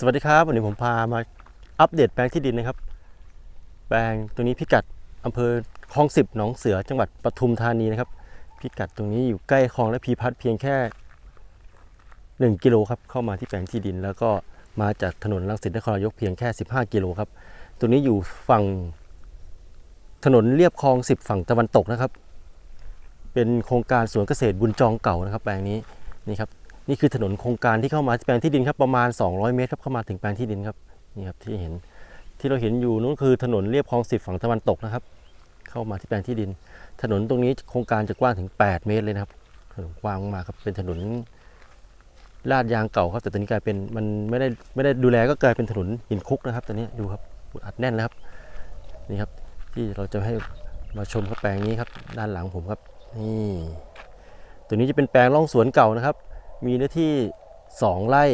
สวัสดีครับ วันนี้ผมพามาอัปเดตแปลงที่ดินนะครับ แปลงตรงนี้พิกัดอำเภอคลองสิบหนองเสือจังหวัดปทุมธานีนะครับ พิกัดตรงนี้อยู่ใกล้คลองและพีพัฒน์เพียงแค่ 1 กิโลครับเข้ามาที่แปลงที่ดิน แล้วก็มาจากถนนรังสิตนครนายกเพียงแค่ 15 กิโลครับตรงนี้อยู่ฝั่งถนนเรียบคลอง10ฝั่งตะวันตกนะครับ เป็นโครงการสวนเกษตรบุญจองเก่านะครับ แปลงนี้นี่ครับ นี่คือถนนโครงการที่เข้ามาแปลงที่ดินครับประมาณ 200 เมตรครับเข้ามาถึงแปลงที่ดินครับนี่ครับที่เห็นที่เราเห็นอยู่นู้นคือถนนเรียบคลองสิบฝั่งตะวันตกนะครับ เข้ามาที่แปลงที่ดิน ถนนตรงนี้โครงการจะกว้างถึง 8 เมตรเลยนะครับถนนกว้างมากครับเป็นถนนลาดยางเก่าครับแต่ตอนนี้กลายเป็นมันไม่ได้ไม่ได้ดูแลก็กลายเป็นถนนหินคุกนะครับตอนนี้ดูครับอัดแน่นแล้วครับนี่ครับที่เราจะให้มาชมครับแปลงนี้ครับด้านหลังผมครับนี่ตัวนี้จะเป็นแปลงร่องสวนเก่านะครับ มีเนื้อที่ 2 ไร่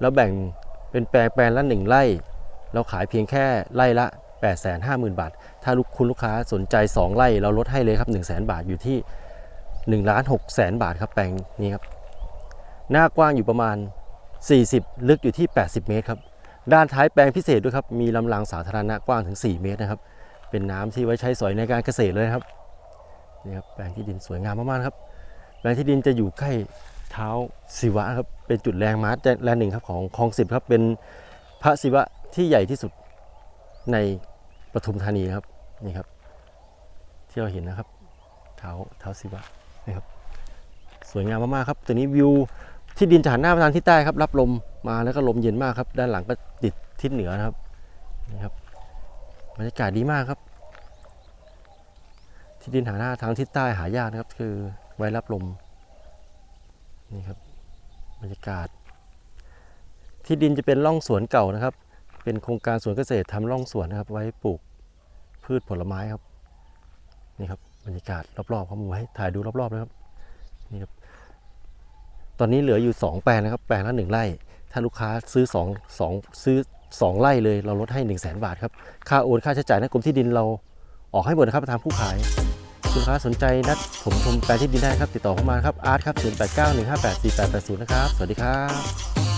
แล้วแบ่งเป็นแปลงแปลงละ 1 ไร่ เราขายเพียงแค่ไร่ละ 850,000 บาท ถ้าลูกคุณลูกค้าสนใจ 2 ไร่ เราลดให้เลยครับ 1 0 0 0 0 0 บาทอยู่ที่1ล้าน6แสนบาทครับแปลงนี้ครับ หน้ากว้างอยู่ประมาณ 40 ลึกอยู่ที่ 80 เมตรครับ ด้านท้ายแปลงพิเศษด้วยครับ มีลำรางสาธารณะกว้างถึง 4 เมตรนะครับ เป็นน้ำที่ไว้ใช้สอยในการเกษตรเลยครับนี่ครับแปลงที่ดินสวยงามมากๆครับ แปลงที่ดินจะอยู่ใกล้ เท้าศิวะครับเป็นจุดแรงม้าแรงหนึ่งครับของคลองสิบครับเป็นพระศิวะที่ใหญ่ที่สุดในปทุมธานีครับนี่ครับ ที่เราเห็นนะครับ เท้าเท้าศิวะนี่ครับสวยงามมากๆครับตัวนี้วิวที่ดินจะหันหน้าไปทางทิศใต้ครับ รับลมมาแล้วก็ลมเย็นมากครับ ด้านหลังก็ติดทิศเหนือนะครับนี่ครับบรรยากาศดีมากครับ ที่ดินหาหน้าทางทิศใต้หายากนะครับ คือไว้รับลม นี่ครับบรรยากาศ ที่ดินจะเป็นร่องสวนเก่านะครับ เป็นโครงการสวนเกษตรทำร่องสวนนะครับ ไว้ปลูกพืชผลไม้ครับนี่ครับบรรยากาศรอบๆครับผมให้ถ่ายดูรอบๆนะครับนี่ครับตอนนี้เหลืออยู่ 2 แปลงนะครับ แปลงละหนึ่งไร่ ถ้าลูกค้าซื้อ2 2ซื้อ 2 ไร่เลยเราลดให้ 1 0 0 0 0แบาทครับค่าโอนค่าใช้จ่ายในกรมที่ดินเราออกให้หมดนะครับทางผู้ขาย ลูกค้าสนใจนัดผมชมแปลงที่ดินได้ครับ ติดต่อเข้ามาครับอาร์ตครับ 0891584880 นะครับ สวัสดีครับ